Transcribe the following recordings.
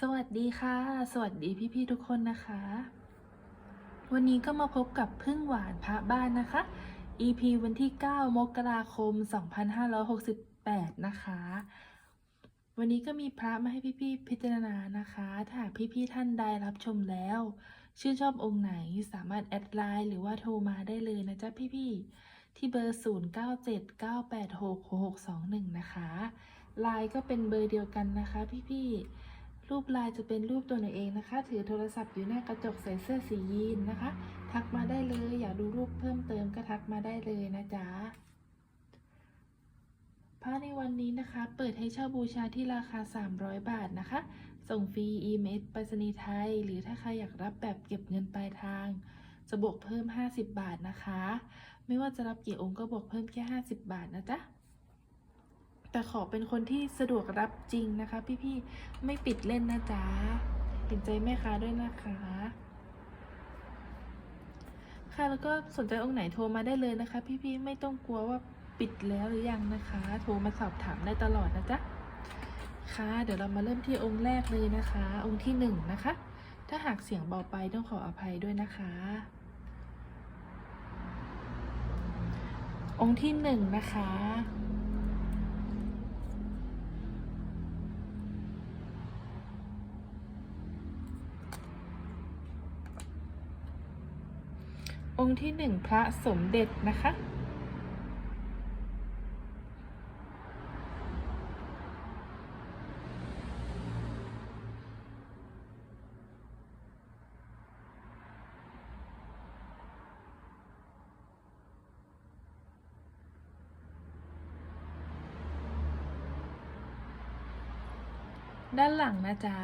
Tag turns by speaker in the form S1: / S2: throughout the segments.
S1: สวัสดีค่ะ สวัสดีพี่ๆทุกคนนะคะ วันนี้ก็มาพบกับพึ่งหวานพระบ้านนะคะ EP วันที่ 9 มกราคม 2568 นะคะ วันนี้ก็มีพระมาให้พี่ๆพิจารณานะคะ ถ้าหากพี่ๆท่านใดรับชมแล้ว ชื่นชอบองค์ไหนสามารถแอดไลน์หรือว่าโทรมาได้เลยนะจ๊ะพี่ๆที่เบอร์ 0979866621 นะคะไลน์ก็เป็นเบอร์เดียวกันนะคะพี่ๆ รูปลายจะเป็นรูปตัวหนูเองนะคะ ถือโทรศัพท์อยู่หน้ากระจกใส่เสื้อสียีนนะคะ ทักมาได้เลยอยากดูรูปเพิ่มเติมก็ทักมาได้เลยนะจ๊ะพระในวันนี้นะคะ เปิดให้เช่าบูชาที่ราคา 300 บาทนะคะ ส่งฟรีอีเมลไปรษณีย์ไทย หรือถ้าใครอยากรับแบบเก็บเงินปลายทาง จะบวกเพิ่ม 50 บาทนะคะ ไม่ว่าจะรับกี่องค์ก็บวกเพิ่มแค่ 50 บาทนะจ๊ะ แต่ขอเป็นคนที่สะดวกรับจริงนะคะ พี่ๆ ไม่ปิดเล่นนะจ๊ะเห็นใจแม่ค้าด้วยนะคะ ค่ะแล้วก็สนใจองค์ไหนโทรมาได้เลยนะคะ พี่ๆ ไม่ต้องกลัวว่าปิดแล้วหรือยังนะคะ โทรมาสอบถามได้ตลอดนะจ๊ะค่ะเดี๋ยวเรามาเริ่มที่องค์แรกเลยนะคะ องค์ที่หนึ่งนะคะ ถ้าหากเสียงเบาไปต้องขออภัยด้วยนะคะ องค์ที่หนึ่งนะคะ องค์ที่หนึ่งพระสมเด็จนะคะ ด้านหลังนะจ๊ะ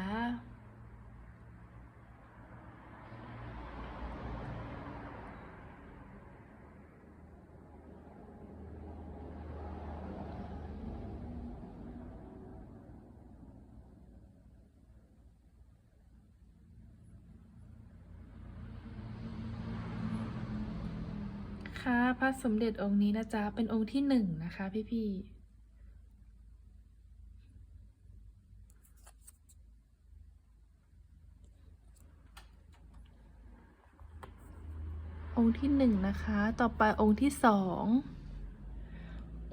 S1: คะพระสมเด็จองค์นี้นะจ๊ะ เป็นองค์ที่หนึ่งนะคะพี่ๆองค์ที่หนึ่งนะคะ ต่อไปองค์ที่สอง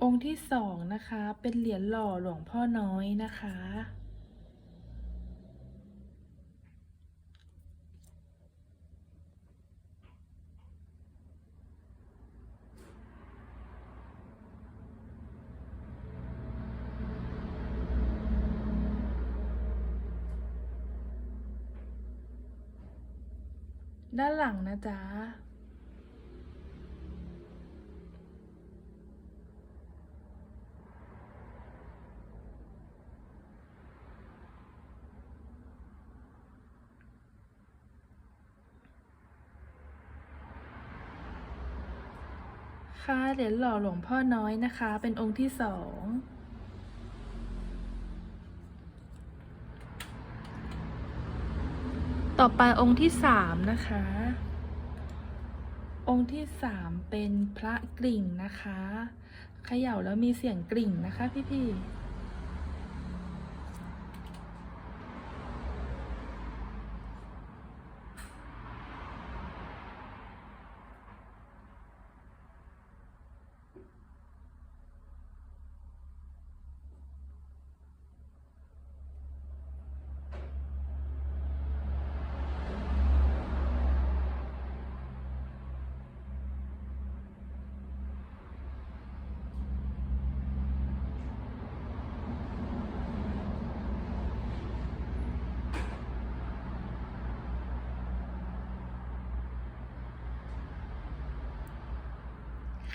S1: องค์ที่สองนะคะ เป็นเหรียญหล่อหลวงพ่อน้อยนะคะ ด้านหลังนะจ๊ะ ค่ะเหรียญหล่อหลวงพ่อน้อยนะคะ เป็นองค์ที่สอง ต่อไปองค์ที่สามนะคะ องค์ที่สามเป็นพระกริ่งนะคะเขย่าแล้วมีเสียงกริ่งนะคะพี่พี่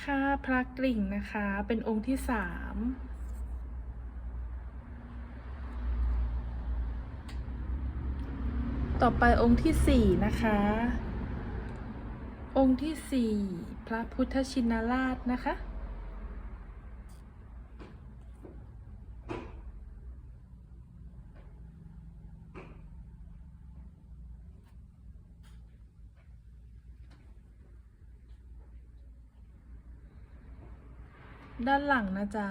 S1: ค่ะพระกริ่งนะคะ เป็นองค์ที่สามต่อไปองค์ที่สี่นะคะ องค์ที่สี่พระพุทธชินราชนะคะ ด้านหลังนะจ๊ะ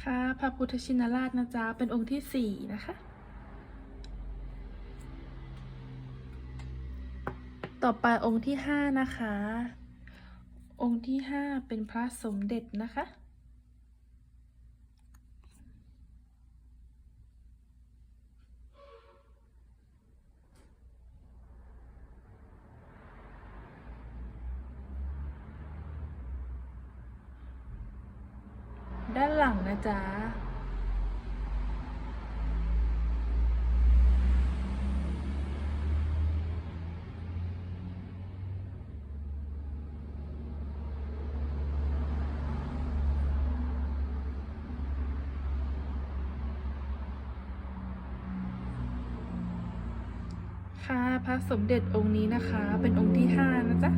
S1: ค่ะพระพุทธชินราชนะจ๊ะ เป็นองค์ที่สี่นะคะ ต่อไปองค์ที่ห้านะคะ องค์ที่ห้าเป็นพระสมเด็จนะคะ ด้านหลังนะจ๊ะ ค่ะพระสมเด็จองค์นี้นะคะ เป็นองค์ที่ห้านะจ๊ะ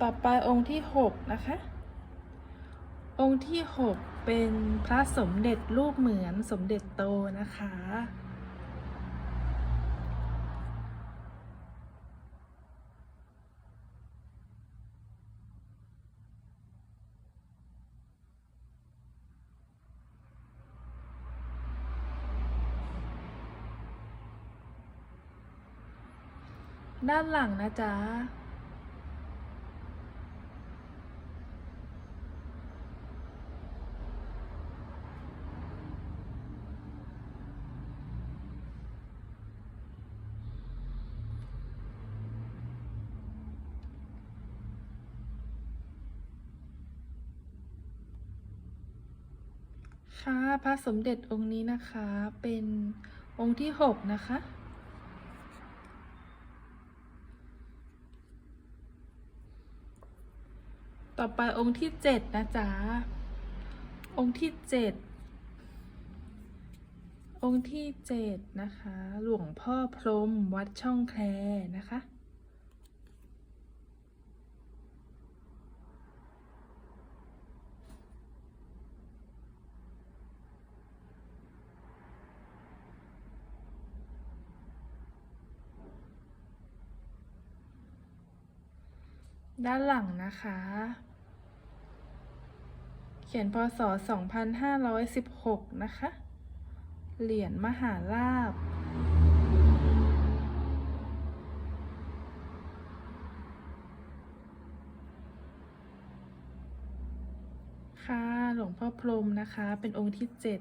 S1: ต่อไปองค์ที่หกนะคะ องค์ที่หกเป็นพระสมเด็จรูปเหมือนสมเด็จโตนะคะ ด้านหลังนะจ๊ะ ค่ะพระสมเด็จองค์นี้นะคะ เป็นองค์ที่หกนะคะ ต่อไปองค์ที่เจ็ดนะจ๊ะ องค์ที่เจ็ด องค์ที่เจ็ดนะคะ หลวงพ่อพรหมวัดช่องแคลนะคะ ด้านหลังนะคะ เขียนพศ 2516 นะคะ เหรียญมหาลาบค่ะหลวงพ่อพรมนะคะ เป็นองค์ที่เจ็ด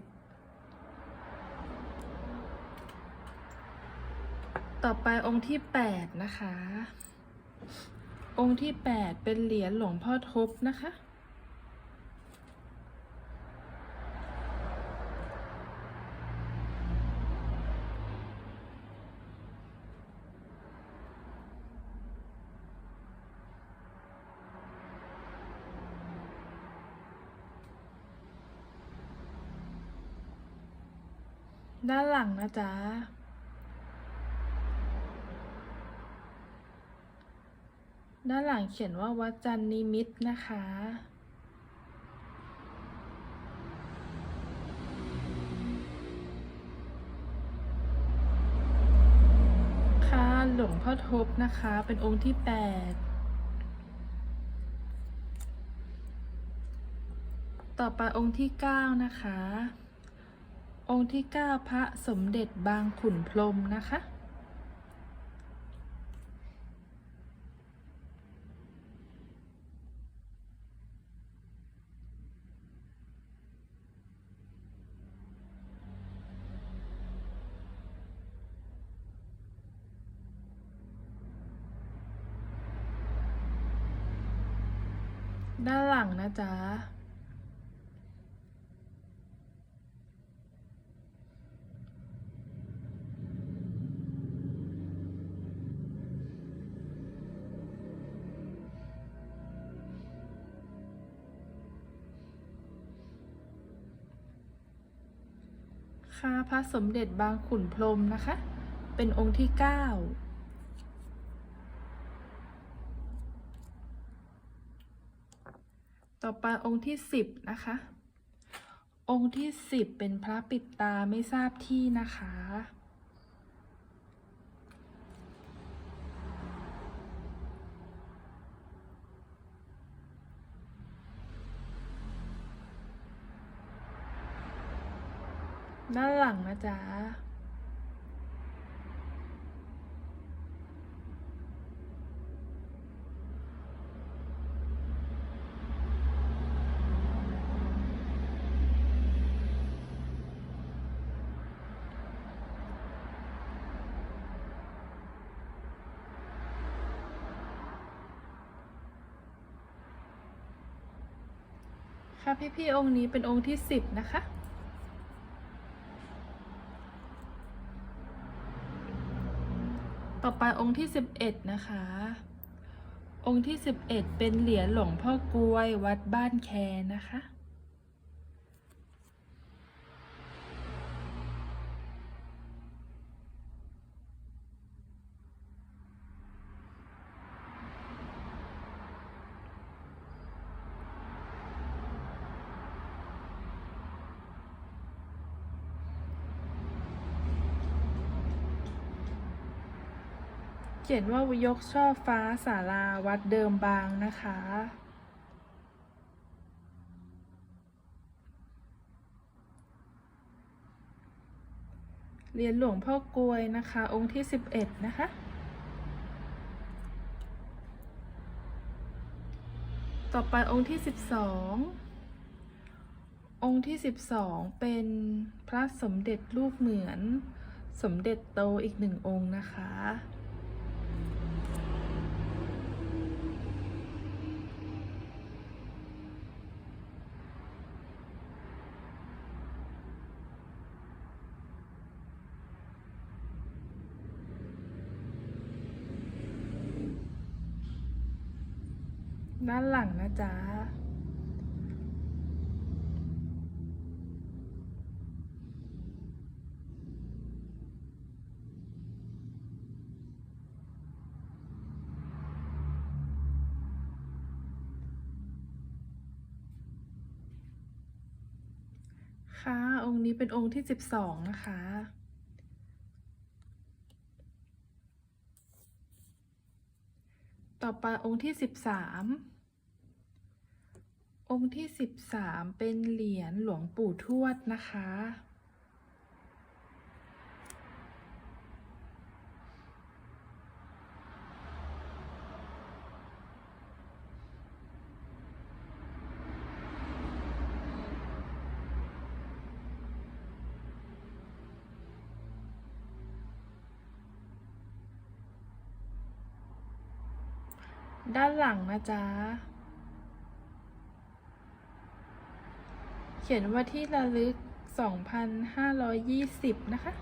S1: ต่อไปองค์ที่แปดนะคะ องค์ที่แปดเป็นเหรียญหลวงพ่อทบนะคะ ด้านหลังนะจ๊ะ ด้านหลังเขียนว่าวัดจันนิมิตนะคะ ค่ะหลวงพ่อทบนะคะ เป็นองค์ที่แปดต่อไปองค์ที่เก้านะคะ องค์ที่เก้าพระสมเด็จบางขุนพรมนะคะ จ๊ะ ค่ะพระสมเด็จบางขุนพรมนะคะ เป็นองค์ที่เก้า ต่อไปองค์ที่สิบนะคะ องค์ที่สิบเป็นพระปิดตาไม่ทราบที่นะคะ ด้านหลังนะจ๊ะ ค่ะพี่ๆองค์นี้เป็นองค์ที่สิบนะคะต่อไปองค์ที่สิบเอ็ดนะคะ องค์ที่สิบเอ็ดเป็นเหรียญหลวงพ่อกลวยวัดบ้านแคนะคะ เขียนว่ายกช่อฟ้าศาลาวัดเดิมบางนะคะ เรียญหลวงพ่อกลวยนะคะ องค์ที่สิบเอ็ดนะคะ ต่อไปองค์ที่สิบสององค์ที่สิบสองเป็นพระสมเด็จรูปเหมือนสมเด็จโตอีกหนึ่งองค์นะคะ ด้านหลังนะจ๊ะค่ะองค์นี้เป็นองค์ที่สิบสองนะคะ ต่อไปองค์ที่สิบสาม องค์ที่สิบสามเป็นเหรียญหลวงปู่ทวดนะคะ ด้านหลังนะจ๊ะ เขียนว่าที่ระลึก 2,520 นะคะ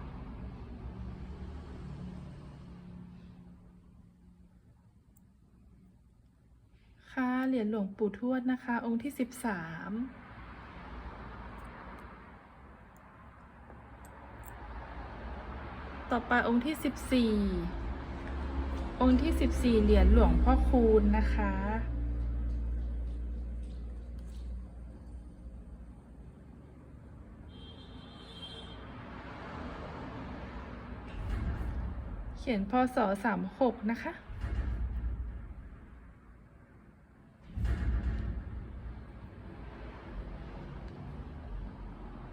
S1: ค่ะ เหรียญหลวงปู่ทวดนะคะ องค์ที่ 13ต่อไปองค์ที่ 14 องค์ที่ 14 เหรียญหลวงพ่อคูณนะคะ เขียนพศ36นะคะ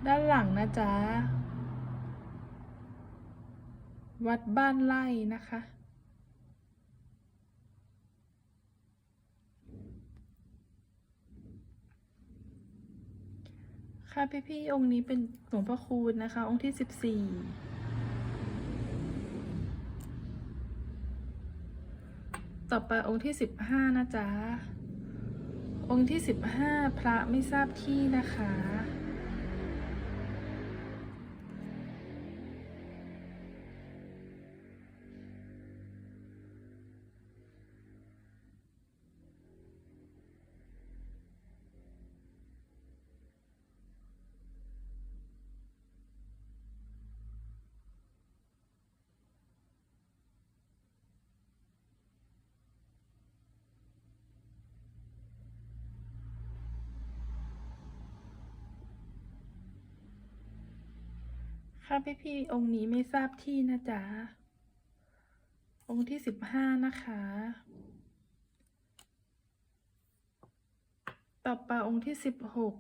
S1: ด้านหลังนะจ๊ะ วัดบ้านไร่นะคะ ค่ะพี่ๆองค์นี้เป็นหลวงพ่อคูณนะคะ องค์ที่สิบสี่ ต่อไปองค์ที่สิบห้านะจ๊ะ องค์ที่สิบห้าพระไม่ทราบที่นะคะ ค่ะพี่พี่องค์นี้ไม่ทราบที่นะจ๊ะ องค์ที่สิบห้านะคะ ต่อไปองค์ที่สิบหก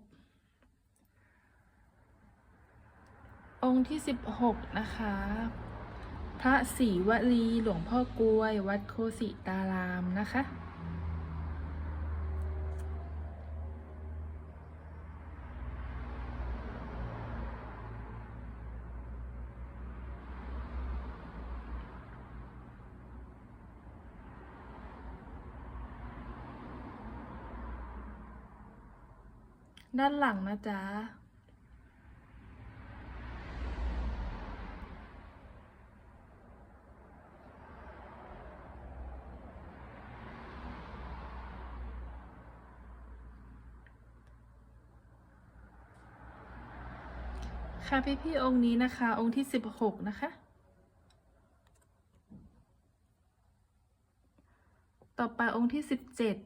S1: องค์ที่สิบหกนะคะ พระศรีวลีหลวงพ่อกลวยวัดโคสิตารามนะคะ ด้านหลังนะจ๊ะ ค่ะพี่พี่องค์นี้นะคะ องค์ที่สิบหกนะคะ ต่อไปองค์ที่สิบเจ็ด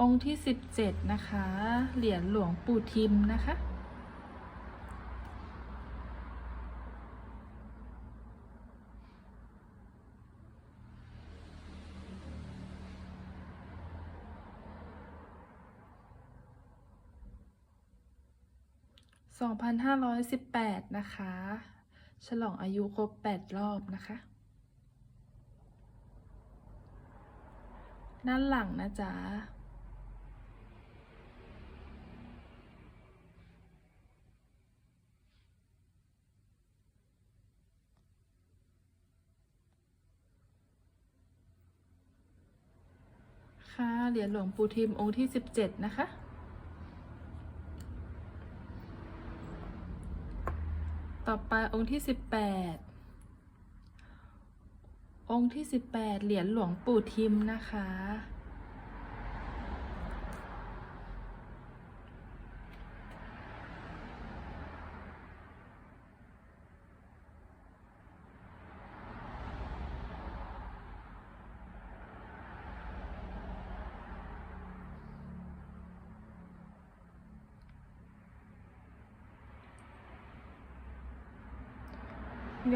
S1: องค์ที่สิบเจ็ดนะคะ เหรียญหลวงปู่ทิมนะคะสองพันห้าร้อยสิบแปดนะคะ ฉลองอายุครบแปดรอบนะคะ ด้านหลังนะจ๊ะ เหรียญหลวงปู่ทิมองค์ที่สิบเจ็ดนะคะ ต่อไปองค์ที่สิบแปดองค์ที่สิบแปดเหรียญหลวงปู่ทิมนะคะ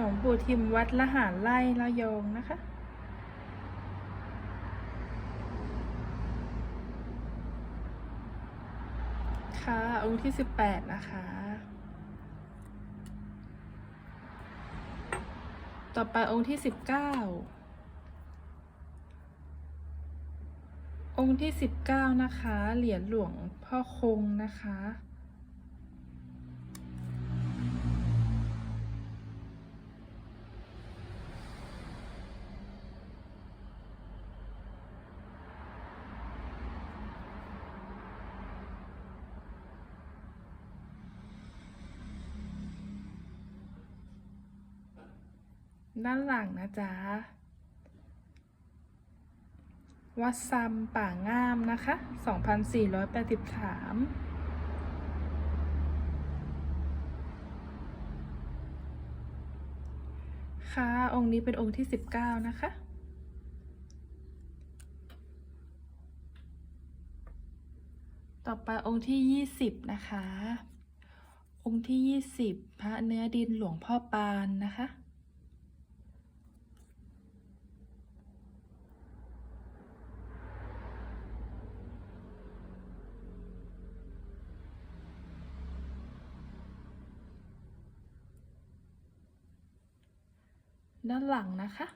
S1: ลวงปู่ทิมวัดละหารไร่ระยองนะคะ ค่ะ องค์ที่สิบแปดนะคะ ต่อไปองค์ที่สิบเก้าองค์ที่สิบเก้านะคะ เหรียญหลวงพ่อคงนะคะ ด้านหลังนะจ๊ะ วัดซัมป่างามนะคะ 2483ค่ะองค์นี้เป็นองค์ที่ 19 นะคะ ต่อไปองค์ที่ 20 นะคะ องค์ที่ 20 พระเนื้อดินหลวงพ่อปานนะคะ ด้านหลังนะคะ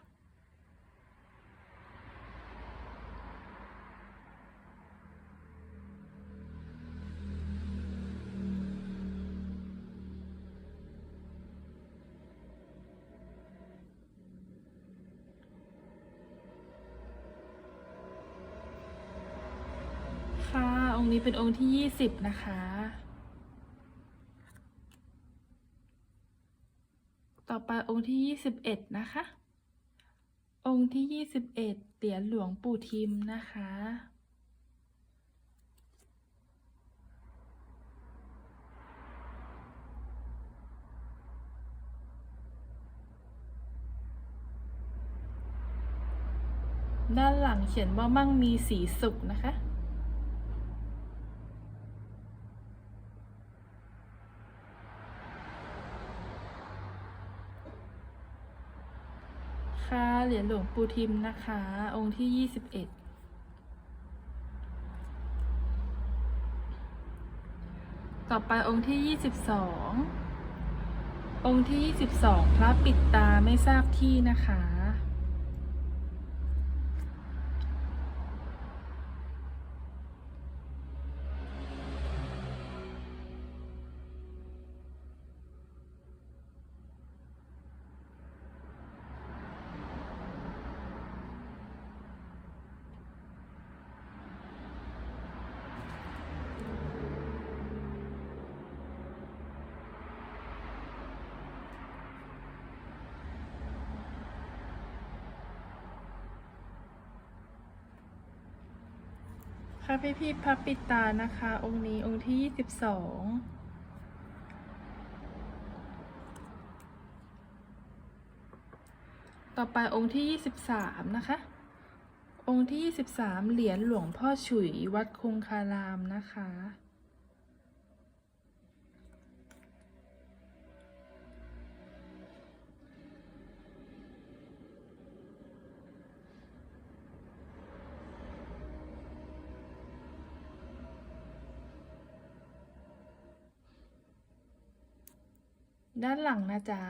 S1: ค่ะ องค์นี้เป็นองค์ที่ 20 นะคะ ต่ องค์ที่ 21 นะคะ องค์ที่ 21เหรียญหลวงปู่ทิมนะคะ ด้านหลังเขียนว่ามั่งมีสีสุขนะคะ นะคะ เหรียญหลวงปู่ทิมนะคะ องค์ที่ยี่สิบเอ็ดต่อไปองค์ที่ยี่สิบสององค์ที่ยี่สิบสองพระปิดตาไม่ทราบที่นะคะ พระพิพิธพระปิตานะคะ องค์นี้องค์ที่ยี่สิบสองต่อไปองค์ที่ยี่สิบสามนะคะ องค์ที่ยี่สิบสามเหรียญหลวงพ่อฉุยวัดคงคารามนะคะ ด้านหลังนะจ๊ะ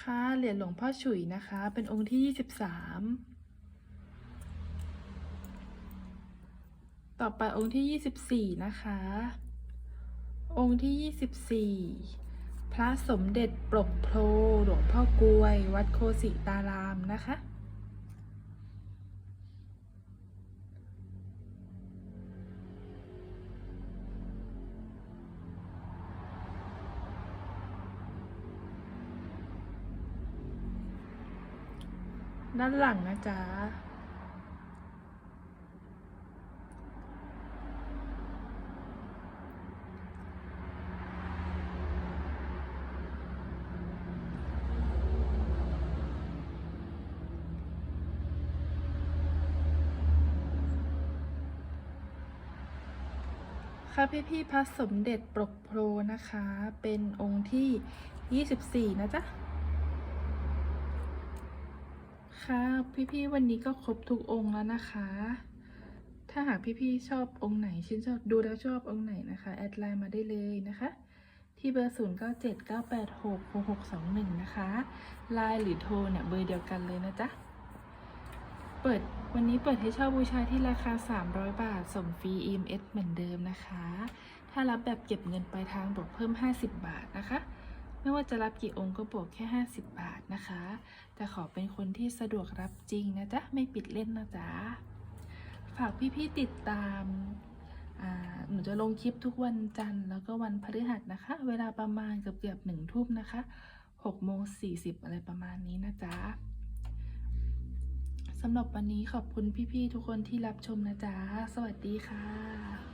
S1: ค่ะ เหรียญหลวงพ่อฉุยนะคะ เป็นองค์ที่ 23ต่อไปองค์ที่ 24 นะคะ องค์ที่ 24 พระสมเด็จปรกโพลหลวงพ่อกลวย วัดโคสิตารามนะคะ ด้านหลังนะจ๊ะ ค่ะพี่พี่พระสมเด็จปรกโพลนะคะ เป็นองค์ที่ 24 นะจ๊ะ ค่ะพี่ๆวันนี้ก็ครบทุกองค์แล้วนะคะ ถ้าหากพี่ๆชอบองค์ไหนชื่นชอบดูแล้วชอบองค์ไหนนะคะ แอดไลน์มาได้เลยนะคะที่เบอร์ 0 9 7 9 8 6 6 6 2 1 นะคะ ไลน์หรือโทรเนี่ยเบอร์เดียวกันเลยนะจ๊ะ เปิด วันนี้เปิดให้เช่าบูชาที่ราคา 300 บาท ส่งฟรี EMS เหมือนเดิมนะคะ ถ้ารับแบบเก็บเงินปลายทางบวกเพิ่ม 50 บาทนะคะ ไม่ว่าจะรับกี่องค์ก็บวกแค่ 50 บาทนะคะ แต่ขอเป็นคนที่สะดวกรับจริงนะจ๊ะ ไม่ปิดเล่นนะจ๊ะ ฝากพี่ๆติดตามอ่าหนูจะลงคลิปทุกวันจันทร์แล้วก็วันพฤหัสนะคะ เวลาประมาณเกือบเกือบหนึ่งทุ่มนะคะ6โมง40อะไรประมาณนี้นะจ๊ะ สำหรับวันนี้ขอบคุณพี่ๆทุกคนที่รับชมนะจ๊ะ สวัสดีค่ะ